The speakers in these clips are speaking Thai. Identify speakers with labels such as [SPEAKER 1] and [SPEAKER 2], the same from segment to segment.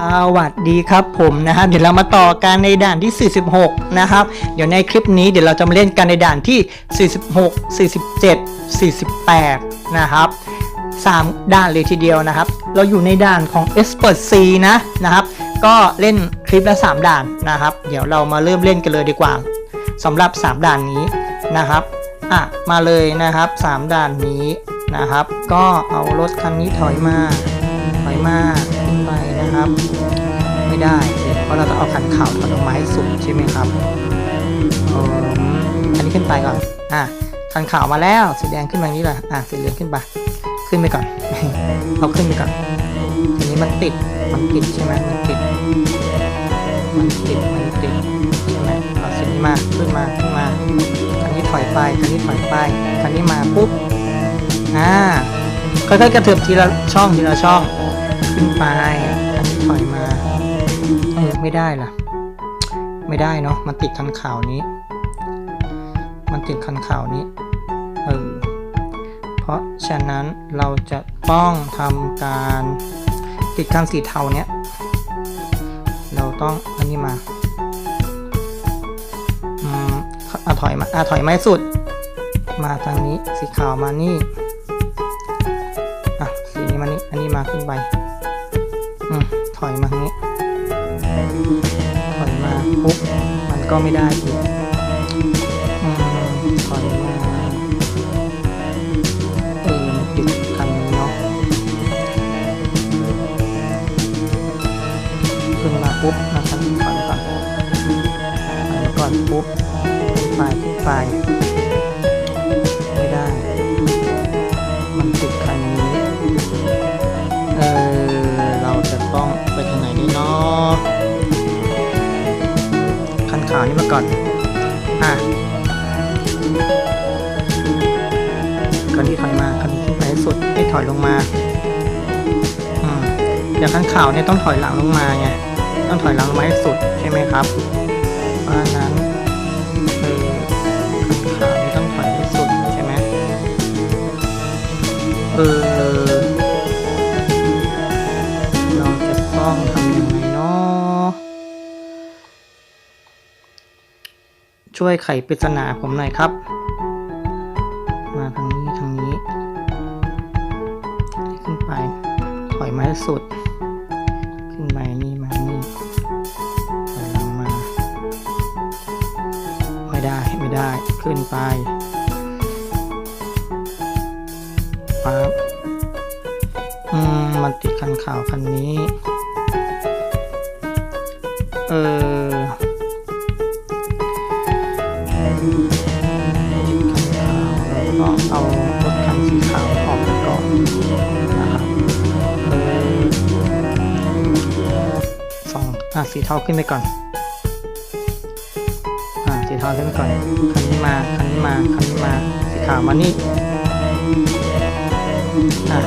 [SPEAKER 1] สวัสดีครับผมนะครับเดี๋ยวเรามาต่อกันในด่านที่ 46 นะครับ เดี๋ยวในคลิปนี้เดี๋ยวเราจะมาเล่นกันในด่านที่ 46 47 48 นะครับ3ด่านเลยทีเดียวนะครับ เราอยู่ในด่านของ Expert C นะนะครับ ก็เล่นคลิปละ 3 ด่านนะครับ เดี๋ยวเรามาเริ่มเล่นกันเลยดีกว่าสำหรับ 3 ด่านนี้นะครับอะมาเลยนะครับ 3 ด่านนี้นะครับ ก็เอารถคันนี้ถอยมาถอยมา ขึ้นไปนะครับ ไม่ได้ เพราะเราต้องเอาขันข่าวถอดออกมาให้สุดใช่ไหมครับอันนี้ขึ้นไปก่อน อะขันข่าวมาแล้ว สีแดงขึ้นมาอย่างนี้เลยอะสีเหลืองขึ้นไปขึ้นไปก่อน เอาขึ้นไปก่อน ทีนี้มันติด มันติดใช่ไหมมันติด มันติด มันติดใช่ไหมเอาสีนี้มา ขึ้นมา ขึ้นมา คันนี้ถอยไป คันนี้ถอยไป คันนี้มาปุ๊บ อ่า ค่อยๆกระเถิบทีละช่องทีละช่อง ขึ้นไปอันนี้ถอยมาเออไม่ได้ล่ะ ไม่ได้เนาะมันติดคันข่าวนี้ มันติดคันข่าวนี้เออเพราะฉะนั้นเราจะต้องทำการติดคันสีเทาเนี้ยเราต้องอันนี้มาอืมอะถอยมาอะถอยไมาให้สุด มาทางนี้สีขาวมานี่อะสีนี้มานี่อันนี้มาขึ้นไป ถอยมาทางนี้ ถอยมาปุ๊บ มันก็ไม่ได้อีกถอยมาเออมันติดคันเนาะขึ้นมาปุ๊บมาคันนี้ก่อนก่อนถอยก่อนปุ๊บไปไปไม่ได้ มันติดาวนี่มาก่อน อะคันที่ถอยมาคันนี้ขึ้นไปให้สุดให้ถอยลงมา อืมเดี๋ยวคันขาวเนี่ยต้องถอยหลังลงมาไง ต้องถอยหลังลงมาให้สุดใช่ไหมครับ เพราะฉะนั้นเออคันขาวนี่ต้องถอยให้สุดใช่ไหมเออ ช่วยไขปริศนาผมหน่อยครับ มาทางนี้ทางนี้ ขึ้นไป ถอยมาให้สุด ขึ้นไปนี่มานี่ถอยหลังมา ไม่ได้ไม่ได้ขึ้นไปปั๊บอืมมันติดคันขาวคันนี้ เออ ติดคันขาวแล้วก็เอารถคันสีขาวออกไปก่อนนะครับสองอะสีเทาขึ้นไปก่อนอ่าสีเทาขึ้นไปก่อนคันนี้มาคันนี้มาคันนี้มาสีขาวมานี่อ่า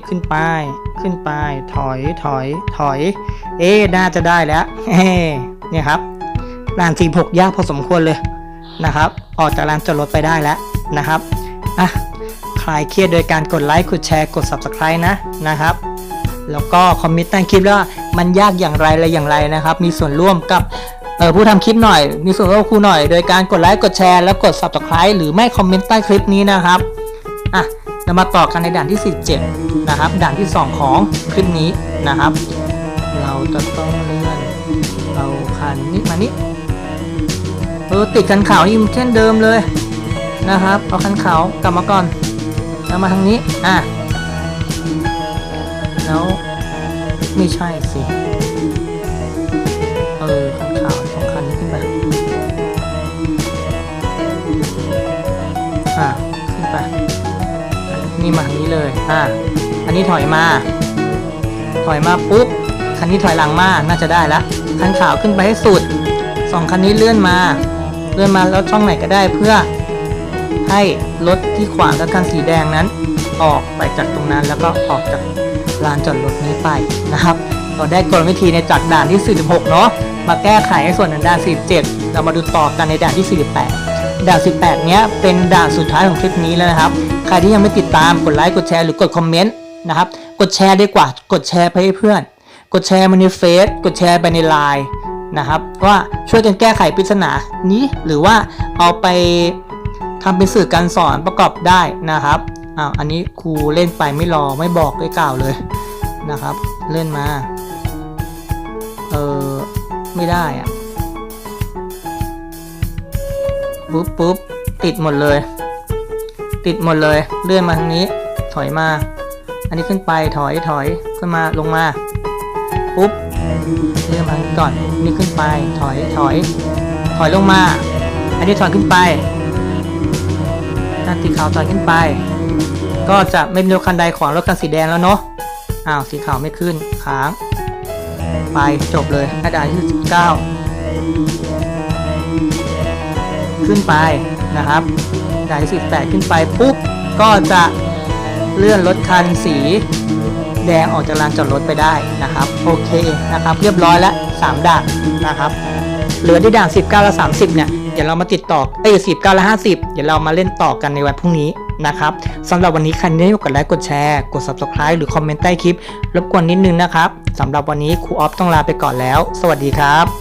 [SPEAKER 1] นี่อันนี้ขึ้นไป ขึ้นไป ถอย ถอย ถอย เอ๊น่าจะได้แล้วเฮ้เนี่ยครับลานทีหกยากพอสมควรเลยนะครับ ออกจากลานจอดรถไปได้แล้วนะครับ อะ คลายเครียดโดยการกดไลค์ กดแชร์ กด Subscribe นะนะครับ แล้วก็คอมเมนต์ใต้คลิปแล้วามันยากอย่างไรอะไรอย่างไรนะครับ มีส่วนร่วมกับเออผู้ทำคลิปหน่อย มีส่วนร่วมครูหน่อย โดยการกดไลค์ กดแชร์ แล้วกด Subscribe หรือไม่คอมเมนต์ใต้คลิปนี้นะครับ อะ เรามาต่อกันในด่านที่ 47 นะครับ ด่านที่ 2 ของคลิปนี้นะครับ เราจะต้องเลื่อนเอาคันนี้มานี้เออติดคันขาวนี่เช่นเดิมเลยนะครับ เอาคันขาวกลับมาก่อนแล้วมาทางนี้อะแล้วไม่ใช่สิ ยอะอันนี้ถอยมา ถอยมาปุ๊บ คันนี้ถอยหลังมา น่าจะได้ล้วคันขาวขึ้นไปให้สุดสองคันนี้เลื่อนมา เลื่อนมาแล้วช่องไหนก็ได้เพื่อให้รถที่ขวางกับคันสีแดงนั้น ออกไปจากตรงนั้นแล้วก็ออกจากลานจอดรถนี้ไปนะครับเเราได้กลวิธีในจากด่านที่ 46 เนาะมาแก้ไขในส่วนของด่าน 47 เรามาดูต่อกันในด่านที่ 48 ด่าน 18 เนี้ยเป็นด่านสุดท้ายของคลิปนี้แล้วนะครับ ใครที่ยังไม่ติดตามกดไลค์กดแชร์หรือกดคอมเมนต์นะครับ กดแชร์ดีกว่ากดแชร์ไปให้เพื่อน กดแชร์มาในเฟซกดแชร์ไปในไลน์นะครับว่าช่วยกันแก้ไขปริศนานี้หรือว่าเอาไปทำเป็นสื่อการสอนประกอบได้นะครับอ้าวอันนี้ครูเล่นไปไม่รอไม่บอกไม่กล่าวเลยนะครับ เล่นมาเออไม่ได้อะปุ๊บปุ๊บติดหมดเลย ติดหมดเลย เลื่อนมาทางนี้ ถอยมา อันนี้ขึ้นไปถอยถอยขึ้นมาลงมา ปุ๊บเลื่อนมาก่อน นี่ขึ้นไป ถอยถอย ถอยลงมา อันนี้ถอยขึ้นไปด้านสีขาวถอยขึ้นไป ก็จะไม่มีรถคันใดขวางรถคันสีแดงแล้วเนาะ อ้าวสีขาวไม่ขึ้นค้าง ไปจบเลยกระดาษที่สิบเก้าขึ้นไปนะครับ กระดาษที่สิบแปดขึ้นไปปุ๊บก็จะเลื่อนรถคันสีแดงออกจากลานจอดรถไปได้นะครับ โอเคนะครับ เรียบร้อยแล้วสามด่านนะครับเหลือที่ด่าน 19 และ 30 เนี่ย เดี๋ยวเรามาติดต่อเอ้ย19 และ 50 เดี๋ยวเรามาเล่นต่อกันในวันพรุ่งนี้นะครับสำหรับวันนี้ใครที่ไม่กดไลค์ กดแชร์ กด subscribe หรือคอมเมนต์ใต้คลิป รบกวนนิดนึงนะครับสำหรับวันนี้ครูออฟต้องลาไปก่อนแล้ว สวัสดีครับ